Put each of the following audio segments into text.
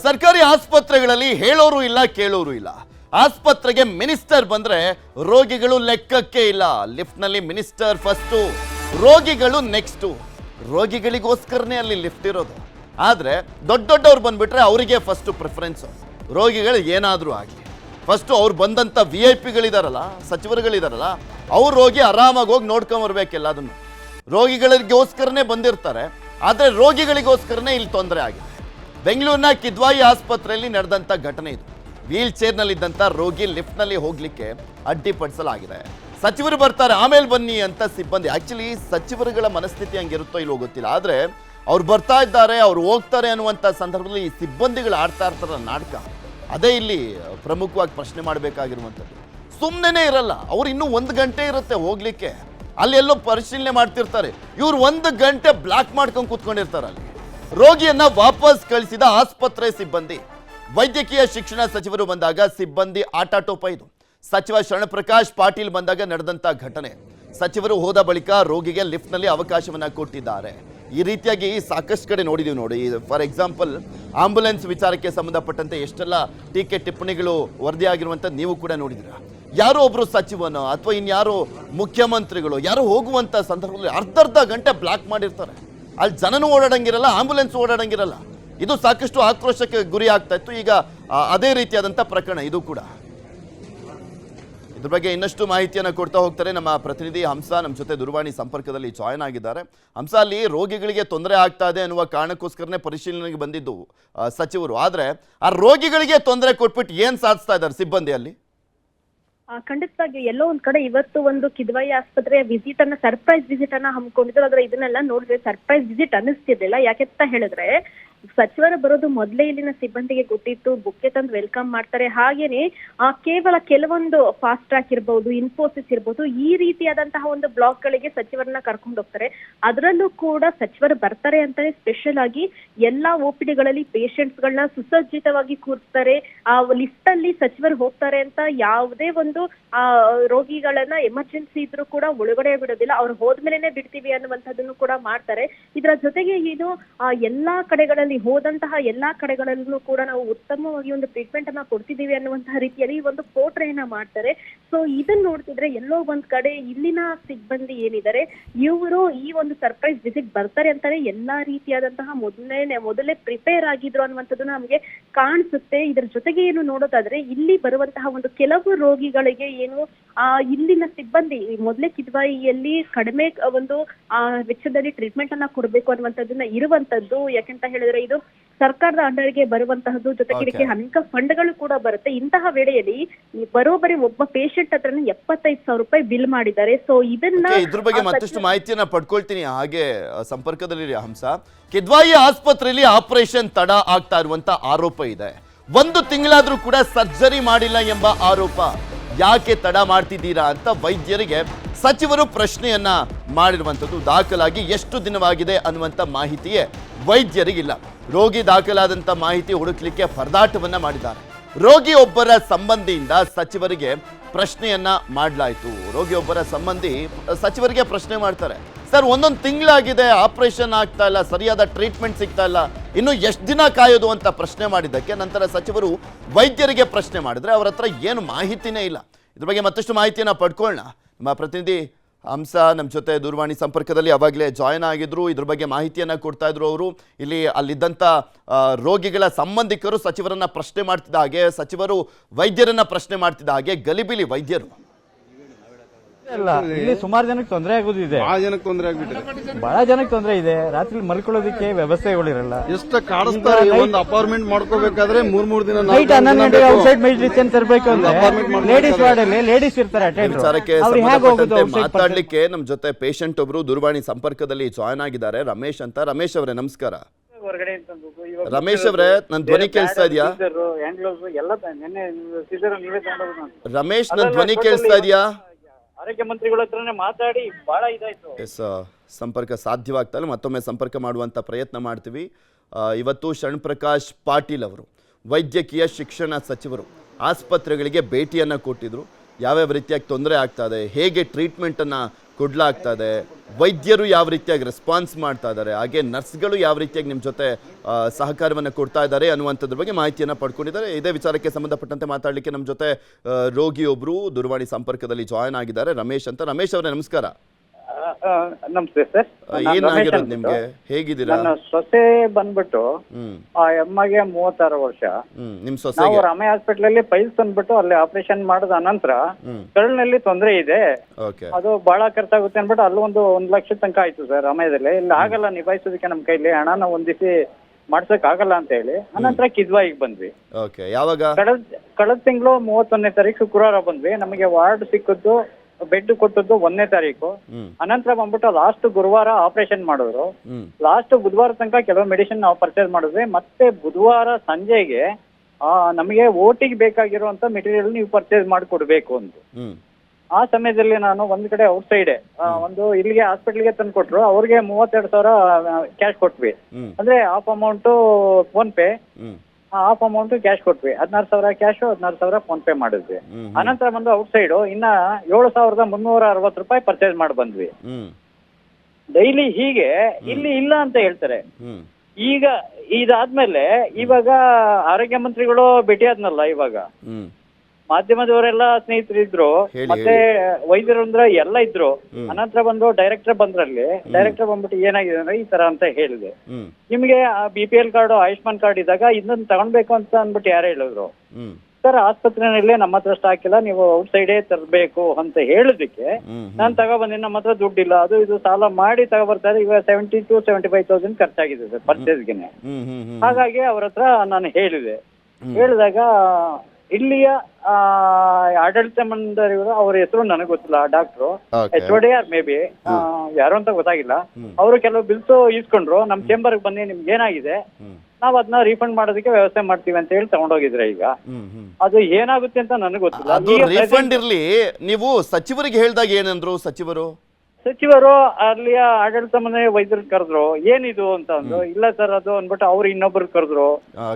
ಸರ್ಕಾರಿ ಆಸ್ಪತ್ರೆಗಳಲ್ಲಿ ಹೇಳೋರು ಇಲ್ಲ, ಕೇಳೋರು ಇಲ್ಲ. ಆಸ್ಪತ್ರೆಗೆ ಮಿನಿಸ್ಟರ್ ಬಂದ್ರೆ ರೋಗಿಗಳು ಲೆಕ್ಕಕ್ಕೆ ಇಲ್ಲ. ಲಿಫ್ಟ್ನಲ್ಲಿ ಮಿನಿಸ್ಟರ್ ಫಸ್ಟು, ರೋಗಿಗಳು ನೆಕ್ಸ್ಟು. ರೋಗಿಗಳಿಗೋಸ್ಕರನೇ ಅಲ್ಲಿ ಲಿಫ್ಟ್ ಇರೋದು. ಆದ್ರೆ ದೊಡ್ಡ ದೊಡ್ಡವ್ರು ಬಂದ್ಬಿಟ್ರೆ ಅವರಿಗೆ ಫಸ್ಟ್ ಪ್ರಿಫರೆನ್ಸು. ರೋಗಿಗಳು ಏನಾದರೂ ಆಗಲಿ. ಫಸ್ಟು ಅವ್ರು ಬಂದಂಥ ವಿ ಐ ಪಿಗಳಿದಾರಲ್ಲ ಸಚಿವರುಗಳಿದಾರಲ್ಲ, ಅವ್ರು ರೋಗಿ ಆರಾಮಾಗಿ ಹೋಗಿ ನೋಡ್ಕೊಂಬರ್ಬೇಕೆಲ್ಲ ಅದನ್ನು ರೋಗಿಗಳಿಗೋಸ್ಕರನೇ ಬಂದಿರ್ತಾರೆ, ಆದರೆ ರೋಗಿಗಳಿಗೋಸ್ಕರನೇ ಇಲ್ಲಿ ತೊಂದರೆ ಆಗಿದೆ. ಬೆಂಗಳೂರಿನ ಕಿದ್ವಾಯಿ ಆಸ್ಪತ್ರೆಯಲ್ಲಿ ನಡೆದಂಥ ಘಟನೆ ಇದು. ವೀಲ್ ಚೇರ್ನಲ್ಲಿದ್ದಂಥ ರೋಗಿ ಲಿಫ್ಟ್ನಲ್ಲಿ ಹೋಗಲಿಕ್ಕೆ ಅಡ್ಡಿಪಡಿಸಲಾಗಿದೆ ಸಚಿವರು ಬರ್ತಾರೆ, ಆಮೇಲೆ ಬನ್ನಿ ಅಂತ ಸಿಬ್ಬಂದಿ. ಆ್ಯಕ್ಚುಲಿ ಸಚಿವರುಗಳ ಮನಸ್ಥಿತಿ ಹಂಗಿರುತ್ತೋ ಇಲ್ಲೋ ಗೊತ್ತಿಲ್ಲ. ಆದರೆ ಅವ್ರು ಬರ್ತಾ ಇದ್ದಾರೆ, ಅವ್ರು ಹೋಗ್ತಾರೆ ಅನ್ನುವಂಥ ಸಂದರ್ಭದಲ್ಲಿ ಈ ಸಿಬ್ಬಂದಿಗಳು ಆಡ್ತಾ ಇರ್ತಾರ ನಾಟಕ. ಅದೇ ಇಲ್ಲಿ ಪ್ರಮುಖವಾಗಿ ಪ್ರಶ್ನೆ ಮಾಡಬೇಕಾಗಿರುವಂಥದ್ದು. ಸುಮ್ಮನೆ ಇರಲ್ಲ, ಅವ್ರು ಇನ್ನೂ ಒಂದು ಗಂಟೆ ಇರುತ್ತೆ ಹೋಗ್ಲಿಕ್ಕೆ. ಅಲ್ಲಿ ಎಲ್ಲೋ ಪರಿಶೀಲನೆ ಮಾಡ್ತಿರ್ತಾರೆ. ಇವ್ರು ಒಂದು ಗಂಟೆ ಬ್ಲಾಕ್ ಮಾಡ್ಕೊಂಡು ಕೂತ್ಕೊಂಡಿರ್ತಾರೆ ಅಲ್ಲಿ. ರೋಗಿಯನ್ನ ವಾಪಸ್ ಕಳಿಸಿದ ಆಸ್ಪತ್ರೆ ಸಿಬ್ಬಂದಿ. ವೈದ್ಯಕೀಯ ಶಿಕ್ಷಣ ಸಚಿವರು ಬಂದಾಗ ಸಿಬ್ಬಂದಿ ಆಟಾಟೋಪ ಇದು ಸಚಿವ ಶರಣಪ್ರಕಾಶ್ ಪಾಟೀಲ್ ಬಂದಾಗ ನಡೆದಂತ ಘಟನೆ. ಸಚಿವರು ಹೋದ ಬಳಿಕ ರೋಗಿಗೆ ಲಿಫ್ಟ್ನಲ್ಲಿ ಅವಕಾಶವನ್ನ ಕೊಟ್ಟಿದ್ದಾರೆ. ಈ ರೀತಿಯಾಗಿ ಸಾಕಷ್ಟು ಕಡೆ ನೋಡಿದೀವಿ ನೋಡಿ. ಫಾರ್ ಎಕ್ಸಾಂಪಲ್, ಆಂಬುಲೆನ್ಸ್ ವಿಚಾರಕ್ಕೆ ಸಂಬಂಧಪಟ್ಟಂತೆ ಎಷ್ಟೆಲ್ಲ ಟೀಕೆ ಟಿಪ್ಪಣಿಗಳು ವರದಿಯಾಗಿರುವಂಥ ನೀವು ಕೂಡ ನೋಡಿದಿರ ಯಾರೋ ಒಬ್ರು ಸಚಿವನೋ ಅಥವಾ ಇನ್ಯಾರೋ ಮುಖ್ಯಮಂತ್ರಿಗಳು ಯಾರೋ ಹೋಗುವಂತ ಸಂದರ್ಭದಲ್ಲಿ ಅರ್ಧರ್ಧ ಗಂಟೆ ಬ್ಲಾಕ್ ಮಾಡಿರ್ತಾರೆ. ಅಲ್ಲಿ ಜನನೂ ಓಡಾಡಂಗಿರಲ್ಲ ಆಂಬ್ಯುಲೆನ್ಸ್ ಓಡಾಡಂಗಿರಲ್ಲ. ಇದು ಸಾಕಷ್ಟು ಆಕ್ರೋಶಕ್ಕೆ ಗುರಿ ಆಗ್ತಾ ಇತ್ತು. ಈಗ ಅದೇ ರೀತಿಯಾದಂಥ ಪ್ರಕರಣ ಇದು ಕೂಡ. ಇದ್ರ ಬಗ್ಗೆ ಇನ್ನಷ್ಟು ಮಾಹಿತಿಯನ್ನು ಕೊಡ್ತಾ ಹೋಗ್ತಾರೆ ನಮ್ಮ ಪ್ರತಿನಿಧಿ ಹಂಸ. ನಮ್ಮ ಜೊತೆ ದೂರವಾಣಿ ಸಂಪರ್ಕದಲ್ಲಿ ಜಾಯ್ನ್ ಆಗಿದ್ದಾರೆ. ಹಂಸ, ಅಲ್ಲಿ ರೋಗಿಗಳಿಗೆ ತೊಂದರೆ ಆಗ್ತಾ ಇದೆ ಅನ್ನುವ ಕಾರಣಕ್ಕೋಸ್ಕರನೇ ಪರಿಶೀಲನೆಗೆ ಬಂದಿದ್ದು ಸಚಿವರು. ಆದರೆ, ಆ ರೋಗಿಗಳಿಗೆ ತೊಂದರೆ ಕೊಟ್ಬಿಟ್ಟು ಏನು ಸಾಧಿಸ್ತಾ ಇದ್ದಾರೆ ಸಿಬ್ಬಂದಿ ಅಲ್ಲಿ ಖಂಡಿತವಾಗಿ ಎಲ್ಲೋ ಒಂದ್ ಕಡೆ ಇವತ್ತು ಒಂದು ಕಿದ್ವಾಯಿ ಆಸ್ಪತ್ರೆಯ ವಿಸಿಟ್ ಅನ್ನ ಸರ್ಪ್ರೈಸ್ ವಿಸಿಟ್ ಅನ್ನ ಹಮ್ಮಿಕೊಂಡಿದ್ರು. ಆದ್ರೆ ಇದನ್ನೆಲ್ಲ ನೋಡಿದ್ರೆ ಸರ್ಪ್ರೈಸ್ ವಿಸಿಟ್ ಅನ್ನಿಸ್ತಿರ್ಲಿಲ್ಲ. ಯಾಕೆಂತ ಹೇಳಿದ್ರೆ ಸಚಿವರು ಬರೋದು ಮೊದಲೇ ಇಲ್ಲಿನ ಸಿಬ್ಬಂದಿಗೆ ಗೊತ್ತಿತ್ತು, ಬುಕ್ಕೆ ತಂದು ವೆಲ್ಕಮ್ ಮಾಡ್ತಾರೆ. ಹಾಗೇನೆ ಆ ಕೇವಲ ಕೆಲವೊಂದು ಫಾಸ್ಟ್ ಟ್ರ್ಯಾಕ್ ಇರಬಹುದು ಇನ್ಫೋಸಿಸ್ ಇರಬಹುದು ಈ ರೀತಿಯಾದಂತಹ ಒಂದು ಬ್ಲಾಕ್ ಗಳಿಗೆ ಸಚಿವರನ್ನ ಕರ್ಕೊಂಡು ಹೋಗ್ತಾರೆ. ಅದರಲ್ಲೂ ಕೂಡ ಸಚಿವರು ಬರ್ತಾರೆ ಅಂತಾನೆ ಸ್ಪೆಷಲ್ ಆಗಿ ಎಲ್ಲಾ ಓಪಿಡಿಗಳಲ್ಲಿ ಪೇಷಂಟ್ಸ್ ಗಳನ್ನ ಸುಸಜ್ಜಿತವಾಗಿ ಕೂರ್ತಾರೆ ಆ ಲಿಸ್ಟ್ ಅಲ್ಲಿ ಸಚಿವರು ಹೋಗ್ತಾರೆ ಅಂತ ಯಾವುದೇ ಒಂದು, ಆ, ರೋಗಿಗಳನ್ನ ಎಮರ್ಜೆನ್ಸಿ ಇದ್ರೂ ಕೂಡ ಒಳಗಡೆ ಬಿಡೋದಿಲ್ಲ. ಅವ್ರು ಹೋದ್ಮೇಲೆನೆ ಬಿಡ್ತೀವಿ ಅನ್ನುವಂಥದ್ದನ್ನು ಕೂಡ ಮಾಡ್ತಾರೆ. ಇದರ ಜೊತೆಗೆ ಆ, ಎಲ್ಲಾ ಕಡೆಗಳಲ್ಲಿ ಹೋದಂತಹ ಎಲ್ಲಾ ಕಡೆಗಳಲ್ಲೂ ಕೂಡ ನಾವು ಉತ್ತಮವಾಗಿ ಒಂದು ಟ್ರೀಟ್ಮೆಂಟ್ ಅನ್ನ ಕೊಡ್ತಿದೀವಿ ಅನ್ನುವಂತಹ ರೀತಿಯಲ್ಲಿ ಒಂದು ಪೋಟ್ರೆಯನ್ನ ಮಾಡ್ತಾರೆ. ಸೊ ಇದನ್ನ ನೋಡ್ತಿದ್ರೆ ಎಲ್ಲೋ ಒಂದ್ ಕಡೆ ಇಲ್ಲಿನ ಸಿಬ್ಬಂದಿ ಏನಿದ್ದಾರೆ ಇವರು ಈ ಒಂದು ಸರ್ಪ್ರೈಸ್ ವಿಸಿಟ್ ಬರ್ತಾರೆ ಅಂತಾನೆ ಎಲ್ಲಾ ರೀತಿಯಾದಂತಹ ಮೊದಲೇ ಮೊದಲೇ ಪ್ರಿಪೇರ್ ಆಗಿದ್ರು ಅನ್ನುವಂಥದ್ದು ನಮಗೆ ಕಾಣಿಸುತ್ತೆ. ಇದರ ಜೊತೆಗೆ ಏನು ನೋಡೋದಾದ್ರೆ, ಇಲ್ಲಿ ಬರುವಂತಹ ಒಂದು ಕೆಲವು ರೋಗಿಗಳಿಗೆ ಏನು, ಆ, ಇಲ್ಲಿನ ಸಿಬ್ಬಂದಿ ಮೊದಲೇ ಕಿದ್ವಾಯಿಯಲ್ಲಿ ಕಡಿಮೆ ಒಂದು, ಆ, ವೆಚ್ಚದಲ್ಲಿ ಟ್ರೀಟ್ಮೆಂಟ್ ಅನ್ನ ಕೊಡಬೇಕು ಅನ್ನುವಂಥದ್ದನ್ನ ಇರುವಂತದ್ದು ಯಾಕಂತ ಹೇಳಿದ್ರೆ ಇದು ಸರ್ಕಾರದ ಅಂಡರ್ಗೆ ಬರುವಂತಹದ್ದು ಜೊತೆಗೆ ಇದಕ್ಕೆ. ಅನೇಕ ಫಂಡ್ಗಳು ಕೂಡ ಬರುತ್ತೆ. ಇಂತಹ ವೇಳೆಯಲ್ಲಿ ಈ ಬರೋಬ್ಬರಿ ಒಬ್ಬ ಪೇಷಂಟ್ ಹತ್ರನೇ ಎಪ್ಪತ್ತೈದು ಸಾವಿರ ರೂಪಾಯಿ ಬಿಲ್ ಮಾಡಿದ್ದಾರೆ. ಸೊ ಇದನ್ನ ಇದ್ರ ಬಗ್ಗೆ ಮತ್ತಷ್ಟು ಮಾಹಿತಿಯನ್ನ ಪಡ್ಕೊಳ್ತೀನಿ. ಹಾಗೆ ಸಂಪರ್ಕದಲ್ಲಿ ಹಂಸ. ಕಿದ್ವಾಯಿ ಆಸ್ಪತ್ರೆಯಲ್ಲಿ ಆಪರೇಷನ್ ತಡ ಆಗ್ತಾ ಇರುವಂತ ಆರೋಪ ಇದೆ. ಒಂದು ತಿಂಗಳಾದ್ರೂ ಕೂಡ ಸರ್ಜರಿ ಮಾಡಿಲ್ಲ ಎಂಬ ಆರೋಪ. ಯಾಕೆ ತಡ ಮಾಡ್ತಿದ್ದೀರಾ ಅಂತ ವೈದ್ಯರಿಗೆ ಸಚಿವರು ಪ್ರಶ್ನೆಯನ್ನ ಮಾಡಿರುವಂಥದ್ದು ದಾಖಲಾಗಿ ಎಷ್ಟು ದಿನವಾಗಿದೆ ಅನ್ನುವಂಥ ಮಾಹಿತಿಯೇ ವೈದ್ಯರಿಗಿಲ್ಲ. ರೋಗಿ ದಾಖಲಾದಂಥ ಮಾಹಿತಿ ಹುಡುಕ್ಲಿಕ್ಕೆ ಪರದಾಟವನ್ನ ಮಾಡಿದ್ದಾರೆ. ರೋಗಿ ಒಬ್ಬರ ಸಂಬಂಧಿಯಿಂದ ಸಚಿವರಿಗೆ ಪ್ರಶ್ನೆಯನ್ನ ಮಾಡಲಾಯಿತು. ರೋಗಿಯೊಬ್ಬರ ಸಂಬಂಧಿ ಸಚಿವರಿಗೆ ಪ್ರಶ್ನೆ ಮಾಡ್ತಾರೆ. ಸರ್, ಒಂದೊಂದು ತಿಂಗಳಾಗಿದೆ, ಆಪರೇಷನ್ ಆಗ್ತಾ ಇಲ್ಲ, ಸರಿಯಾದ ಟ್ರೀಟ್ಮೆಂಟ್ ಸಿಗ್ತಾ ಇಲ್ಲ, ಇನ್ನು ಎಷ್ಟು ದಿನ ಕಾಯೋದು ಅಂತ ಪ್ರಶ್ನೆ ಮಾಡಿದ್ದಕ್ಕೆ ನಂತರ ಸಚಿವರು ವೈದ್ಯರಿಗೆ ಪ್ರಶ್ನೆ ಮಾಡಿದ್ರೆ ಅವರ ಹತ್ರ ಏನು ಮಾಹಿತಿನೇ ಇಲ್ಲ. ಇದ್ರ ಬಗ್ಗೆ ಮತ್ತಷ್ಟು ಮಾಹಿತಿಯನ್ನು ಪಡ್ಕೊಳ್ಳೋಣ ನಮ್ಮ ಪ್ರತಿನಿಧಿ ಹಂಸ ನಮ್ಮ ಜೊತೆ ದೂರವಾಣಿ ಸಂಪರ್ಕದಲ್ಲಿ ಅವಾಗಲೇ ಜಾಯ್ನ್ ಆಗಿದ್ರು. ಇದ್ರ ಬಗ್ಗೆ ಮಾಹಿತಿಯನ್ನು ಕೊಡ್ತಾ ಇದ್ರು ಅವರು. ಇಲ್ಲಿ ಅಲ್ಲಿದ್ದಂಥ ರೋಗಿಗಳ ಸಂಬಂಧಿಕರು ಸಚಿವರನ್ನ ಪ್ರಶ್ನೆ ಮಾಡ್ತಿದ್ದ ಹಾಗೆ, ಸಚಿವರು ವೈದ್ಯರನ್ನ ಪ್ರಶ್ನೆ ಮಾಡ್ತಿದ್ದ ಹಾಗೆ ಗಲಿಬಿಲಿ ವೈದ್ಯರು. ಇಲ್ಲ ಇಲ್ಲಿ ಸುಮಾರು ಜನಕ್ಕೆ ತೊಂದರೆ ಆಗೋದಿದೆ. ಬಹಳ ಜನಕ್ಕೆ ತೊಂದರೆ ಆಗ್ಬಿಟ್ಟಿದೆ. ಬಹಳ ಜನಕ್ಕೆ ತೊಂದರೆ ಇದೆ. ರಾತ್ರಿ ಮಲ್ಕೊಳ್ಳೋದಕ್ಕೆ ವ್ಯವಸ್ಥೆಗಳಿರಲ್ಲ. ಎಷ್ಟ ಕಾಡಿಸ್ತಾರೆ ಒಂದು ಅಪಾರ್ಟ್ಮೆಂಟ್ ಮಾಡ್ಕೋಬೇಕಾದ್ರೆ ಮೂರ್ ಮೂರ್ ದಿನ ನಾಲ್ಕ್ ನೈಟ್ ಹನ್ನೊಂದು ಗಂಟೆ ಔಟ್ಸೈಡ್ ಮೆಡಿಸಿನ್ ತರಬೇಕು ಅಂದ್ರೆ. ಲೇಡೀಸ್ ವಾರ್ಡ್ ಅಲ್ಲಿ ಲೇಡೀಸ್ ಇರ್ತಾರೆ ಅಟೆಂಡ್ ವಿಚಾರಕ್ಕೆ ಹೇಗೆ ಹೋಗೋದು ಸಂಬಂಧಪಟ್ಟಂತೆ ಮಾತಾಡ್ಲಿಕ್ಕೆ ನಮ್ ಜೊತೆ ಪೇಷಂಟ್ ಒಬ್ರು ದೂರವಾಣಿ ಸಂಪರ್ಕದಲ್ಲಿ ಜಾಯ್ನ್ ಆಗಿದ್ದಾರೆ. ರಮೇಶ್ ಅಂತ. ರಮೇಶ್ ಅವರೇ ನಮಸ್ಕಾರ. ರಮೇಶ್ ಅವರೇ ನನ್ನ ಧ್ವನಿ ಕೇಳಿಸ್ತಾ ಇದೆಯಾ? ರಮೇಶ್ ನನ್ನ ಧ್ವನಿ ಕೇಳಿಸ್ತಾ ಇದೆಯಾ? ಆರೋಗ್ಯ ಮಂತ್ರಿಗಳ ಹತ್ರನೇ ಮಾತಾಡಿ ಬಹಳ ಇದಾಯ್ತು. ಸಂಪರ್ಕ ಸಾಧ್ಯವಾಗ್ತಲ್ಲ ಮತ್ತೊಮ್ಮೆ ಸಂಪರ್ಕ ಮಾಡುವಂತ ಪ್ರಯತ್ನ ಮಾಡ್ತೀವಿ. ಇವತ್ತು ಶರಣ್ ಪ್ರಕಾಶ್ ಪಾಟೀಲ್ ಅವರು, ವೈದ್ಯಕೀಯ ಶಿಕ್ಷಣ ಸಚಿವರು ಆಸ್ಪತ್ರೆಗಳಿಗೆ ಭೇಟಿಯನ್ನು ಕೊಟ್ಟಿದ್ರು. ಯಾವ್ಯಾವ ರೀತಿಯಾಗಿ ತೊಂದರೆ ಆಗ್ತಾ ಇದೆ, ಹೇಗೆ ಟ್ರೀಟ್ಮೆಂಟನ್ನು ಕುಡ್ಲಾಗ್ತಾ ಇದೆ ವೈದ್ಯರು ಯಾವ ರೀತಿಯಾಗಿ ರೆಸ್ಪಾನ್ಸ್ ಮಾಡ್ತಾ ಇದ್ದಾರೆ, ಹಾಗೆ ನರ್ಸ್ಗಳು ಯಾವ ರೀತಿಯಾಗಿ ನಿಮ್ಮ ಜೊತೆ ಸಹಕಾರವನ್ನು ಕೊಡ್ತಾ ಇದ್ದಾರೆ ಅನ್ನುವಂಥದ್ರ ಬಗ್ಗೆ ಮಾಹಿತಿಯನ್ನು ಪಡ್ಕೊಂಡಿದ್ದಾರೆ. ಇದೇ ವಿಚಾರಕ್ಕೆ ಸಂಬಂಧಪಟ್ಟಂತೆ ಮಾತಾಡಲಿಕ್ಕೆ ನಮ್ಮ ಜೊತೆ ರೋಗಿಯೊಬ್ಬರು ದೂರವಾಣಿ ಸಂಪರ್ಕದಲ್ಲಿ ಜಾಯ್ನ್ ಆಗಿದ್ದಾರೆ. ರಮೇಶ್ ಅಂತ. ರಮೇಶ್ ಅವರೇ, ನಮಸ್ಕಾರ. ನಮಸ್ತೆ ಸರ್. ಏನಾಗಿರೋದು ನಿಮ್ಗೆ? ಹೇಗಿದ್ದೀರಾ? ನನ್ನ ಸೊಸೆ ಬಂದ್ಬಿಟ್ಟು ಆ ಅಮ್ಮಗೆ ಮೂವತ್ತಾರು ವರ್ಷ. ನಿಮ್ ನಾವು ಸೊಸೆಗೆ? ರಾಮಯ್ಯ ಹಾಸ್ಪಿಟಲ್ ಅಲ್ಲಿ ಪೈಲ್ಸ್ ಅಂದ್ಬಿಟ್ಟು ಅಲ್ಲಿ ಆಪರೇಷನ್ ಮಾಡಿದ ನಂತರ ಹ್ಮ್. ಕರುಳಿನಲ್ಲಿ ತೊಂದರೆ ಇದೆ. ಅದು ಬಹಳ ಖರ್ಚಾಗುತ್ತೆ ಅನ್ಬಿಟ್ಟು ಅಲ್ಲೂ ಒಂದು ಒಂದ್ ಲಕ್ಷ ತನಕ ಆಯ್ತು ಸರ್ ರಾಮಯ್ಯದಲ್ಲಿ ಇಲ್ಲಿ ಆಗಲ್ಲ ನಿಭಾಯಿಸೋದಕ್ಕೆ ನಮ್ ಕೈಲಿ ಹಣನ ಹೊಂದಿಸಿ ಮಾಡ್ಸಕ್ ಆಗಲ್ಲ ಅಂತ ಹೇಳಿ ಅನಂತರ ಕಿದ್ವಾಯಿಗೆ ಬಂದ್ವಿ. ಯಾವಾಗ? ಕಳೆದ ಕಳೆದ ತಿಂಗಳು ಮೂವತ್ತೊಂದನೇ ತಾರೀಕು ಶುಕ್ರವಾರ ಬಂದ್ವಿ. ನಮಗೆ ವಾರ್ಡ್ ಸಿಕ್ಕಿದ್ದು ಬೆಡ್ ಕೊಟ್ಟದ್ದು ಒಂದನೇ ತಾರೀಕು. ಅನಂತರ ಬಂದ್ಬಿಟ್ಟು ಲಾಸ್ಟ್ ಗುರುವಾರ ಆಪರೇಷನ್ ಮಾಡಿದ್ರು. ಲಾಸ್ಟ್ ಬುಧವಾರ ತನಕ ಕೆಲವು ಮೆಡಿಸಿನ್ ನಾವು ಪರ್ಚೇಸ್ ಮಾಡಿದ್ವಿ. ಮತ್ತೆ ಬುಧವಾರ ಸಂಜೆಗೆ ನಮಗೆ ಓಟಿಗೆ ಬೇಕಾಗಿರುವಂತ ಮೆಟೀರಿಯಲ್ ನೀವು ಪರ್ಚೇಸ್ ಮಾಡಿಕೊಡ್ಬೇಕು ಅಂತ ಆ ಸಮಯದಲ್ಲಿ ನಾನು ಒಂದ್ ಕಡೆ ಔಟ್ ಸೈಡ್ ಒಂದು ಇಲ್ಲಿಗೆ ಹಾಸ್ಪಿಟಲ್ಗೆ ತಂದು ಕೊಟ್ರು. ಅವ್ರಿಗೆ ಮೂವತ್ತೆರಡು ಸಾವಿರ ಕ್ಯಾಶ್ ಕೊಟ್ವಿ. ಅಂದ್ರೆ half amount PhonePe half amount cash ಕೊಟ್ವಿ. ಹದಿನಾರು ಸಾವಿರ ಕ್ಯಾಶು ಹದಿನಾರು ಸಾವಿರ ಫೋನ್ ಪೇ ಮಾಡಿದ್ವಿ. ಅನಂತರ ಬಂದು ಔಟ್ ಸೈಡು ಇನ್ನ ಏಳು ಸಾವಿರದ ಮುನ್ನೂರ ಅರವತ್ತು ರೂಪಾಯಿ ಪರ್ಚೇಸ್ ಮಾಡಿ ಬಂದ್ವಿ. ಡೈಲಿ ಹೀಗೆ ಇಲ್ಲಿ ಇಲ್ಲ ಅಂತ ಹೇಳ್ತಾರೆ. ಈಗ ಇದಾದ್ಮೇಲೆ ಇವಾಗ ಆರೋಗ್ಯ ಮಂತ್ರಿಗಳು ಭೇಟಿ ಆದ್ನಲ್ಲ ಇವಾಗ. ಮಾಧ್ಯಮದವರೆಲ್ಲ ಸ್ನೇಹಿತರಿದ್ರು. ಹೇಳಿ, ಮತ್ತೆ ವೈದ್ಯರು ಅಂದ್ರೆ ಎಲ್ಲ ಇದ್ರು. ಅನಂತರ ಬಂದು ಡೈರೆಕ್ಟರ್ ಬಂದ್ರಲ್ಲಿ. ಡೈರೆಕ್ಟರ್ ಬಂದ್ಬಿಟ್ಟು ಏನಾಗಿದೆ ಅಂದ್ರೆ ಈ ತರ ಅಂತ ಹೇಳಿದೆ. ಹ್ಮ್. ನಿಮ್ಗೆ B P L card Ayushman card ಇದ್ದಾಗ ಇದನ್ನ ತಗೊಳ್ಬೇಕು ಅಂತ ಅಂದ್ಬಿಟ್ಟು ಯಾರು ಹೇಳಿದ್ರು. ಹ್ಮ್. ಸರ್ ಆಸ್ಪತ್ರೆಯಲ್ಲೇ ನಮ್ಮ ಹತ್ರ ಸ್ಟಾಕ್ ಇಲ್ಲ ನೀವು ಔಟ್ ಸೈಡೇ ತರಬೇಕು ಅಂತ ಹೇಳಿದಕ್ಕೆ ಹ್ಮ್ ನಾನು ತಗೊಬಂದಿನಿ ನಮ್ಮ ಹತ್ರ ದುಡ್ಡಿಲ್ಲ. ಅದು ಇದು ಸಾಲ ಮಾಡಿ ತಗೊಬರ್ತಾರೆ ಇವಾಗ seventy to seventy five thousand ಖರ್ಚಾಗಿದೆ sir ಪರ್ಚೇಸ್ಗೆನೆ ಹ್ಮ್ ಹ್ಮ್ ಹ್ಮ್. ಹಾಗಾಗಿ ಅವ್ರ ಹತ್ರ ನಾನು ಹೇಳಿದೆ. ಹೇಳಿದಾಗ ಇಲ್ಲಿಯ ಆ, ಆಡಳಿತ ಮಂಡಳಿಯವರು ಅವರ ಹೆಸರು ನನಗೆ ಗೊತ್ತಿಲ್ಲ doctor. H O D or maybe B ಯಾರು ಅಂತ ಗೊತ್ತಾಗಿಲ್ಲ. ಅವರು ಕೆಲವು ಬಿಲ್ಸ್ ಇಸ್ಕೊಂಡ್ರು ನಮ್ಮ ಚೇಂಬರ್ಗೆ ಬನ್ನಿ ನಿಮ್ಗೆ ಏನಾಗಿದೆ? ನಾವ್ ನಾವು ಅದನ್ನ ರೀಫಂಡ್ ಮಾಡೋದಕ್ಕೆ ವ್ಯವಸ್ಥೆ ಮಾಡ್ತೀವಿ ಅಂತ ಹೇಳಿ ತಗೊಂಡೋಗಿದ್ರೆ ಈಗ. ಹ್ಮ್ ಹ್ಮ್. ಅದು ಏನಾಗುತ್ತೆ ಅಂತ ನನಗೆ ಗೊತ್ತಿಲ್ಲ. ಅದು ಈಗ ರೀಫಂಡ್ ಇರ್ಲಿ ನೀವು ಸಚಿವರಿಗೆ ಹೇಳ್ದಾಗ ಏನಂದ್ರು ಸಚಿವರು? ಸಚಿವರು ಅಲ್ಲಿಯ ಆಡಳಿತ ಮನೆ ವೈದ್ಯರು ಕರೆದ್ರು ಏನಿದು ಅಂತ ಅಂದ್ರು ಇಲ್ಲ ಸರ್ ಅದು ಅಂದ್ಬಿಟ್ಟು ಅವ್ರು ಇನ್ನೊಬ್ರು ಕರೆದ್ರು.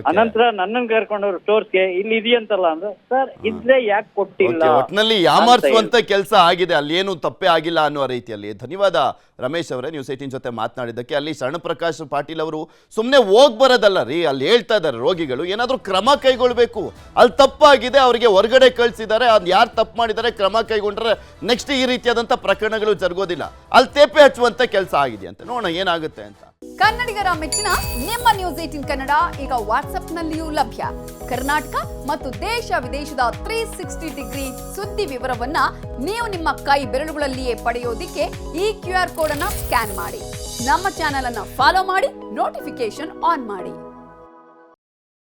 ಅನಂತರ ನನ್ನನ್ ಕರ್ಕೊಂಡವ್ರು ಸ್ಟೋರ್ಸ್ಗೆ ಇಲ್ಲಿ ಇದೆಯಂತಲ್ಲ ಅಂದ್ರೆ ಸರ್ ಇದ್ರೆ ಯಾಕೆ ಕೊಟ್ಟಿಲ್ಲ ಒಟ್ಟಿನಲ್ಲಿ ಯಾಮಾರಿಸುವಂತ ಕೆಲಸ ಆಗಿದೆ ಅಲ್ಲಿ ಏನು ತಪ್ಪೇ ಆಗಿಲ್ಲ ಅನ್ನುವ ರೀತಿಯಲ್ಲಿ. ಧನ್ಯವಾದ ರಮೇಶ್ ಅವರೇ ನೀವು ಏಟಿನ್ ಜೊತೆ ಮಾತನಾಡಿದ್ದಕ್ಕೆ. ಅಲ್ಲಿ ಸಣ್ಣ ಪ್ರಕಾಶ್ ಪಾಟೀಲ್ ಅವರು ಸುಮ್ಮನೆ ಹೋಗ್ ಬರೋದಲ್ಲ ರೀ ಅಲ್ಲಿ ಹೇಳ್ತಾ ಇದ್ದಾರೆ ರೋಗಿಗಳು. ಏನಾದರೂ ಕ್ರಮ ಕೈಗೊಳ್ಬೇಕು. ಅಲ್ಲಿ ತಪ್ಪಾಗಿದೆ ಅವರಿಗೆ ಹೊರಗಡೆ ಕಳಿಸಿದ್ದಾರೆ. ಅದು ಯಾರು ತಪ್ಪು ಮಾಡಿದ್ದಾರೆ ಕ್ರಮ ಕೈಗೊಂಡ್ರೆ ನೆಕ್ಸ್ಟ್ ಈ ರೀತಿಯಾದಂಥ ಪ್ರಕರಣಗಳು ಜರುಗೋದಿಲ್ಲ. ಅಲ್ಲಿ ತೇಪೆ ಹಚ್ಚುವಂತ ಕೆಲಸ ಆಗಿದೆ ಅಂತ. ನೋಡೋಣ ಏನಾಗುತ್ತೆ ಅಂತ. ಕನ್ನಡಿಗರ ಮೆಚ್ಚಿನ ನಿಮ್ಮ ನ್ಯೂಸ್ ಏಟಿನ್ ಕನ್ನಡ ಈಗ ವಾಟ್ಸ್ಆಪ್ನಲ್ಲಿಯೂ ಲಭ್ಯ. ಕರ್ನಾಟಕ ಮತ್ತು ದೇಶ ವಿದೇಶದ ತ್ರೀ ಸಿಕ್ಸ್ಟಿ ಡಿಗ್ರಿ ಸುದ್ದಿ ವಿವರವನ್ನ ನೀವು ನಿಮ್ಮ ಕೈ ಬೆರಳುಗಳಲ್ಲಿಯೇ ಪಡೆಯೋದಿಕ್ಕೆ ಈ ಕ್ಯೂ ಆರ್ ಕೋಡ್ ಅನ್ನ ಸ್ಕ್ಯಾನ್ ಮಾಡಿ. ನಮ್ಮ ಚಾನೆಲ್ ಅನ್ನ ಫಾಲೋ ಮಾಡಿ ನೋಟಿಫಿಕೇಶನ್ ಆನ್ ಮಾಡಿ.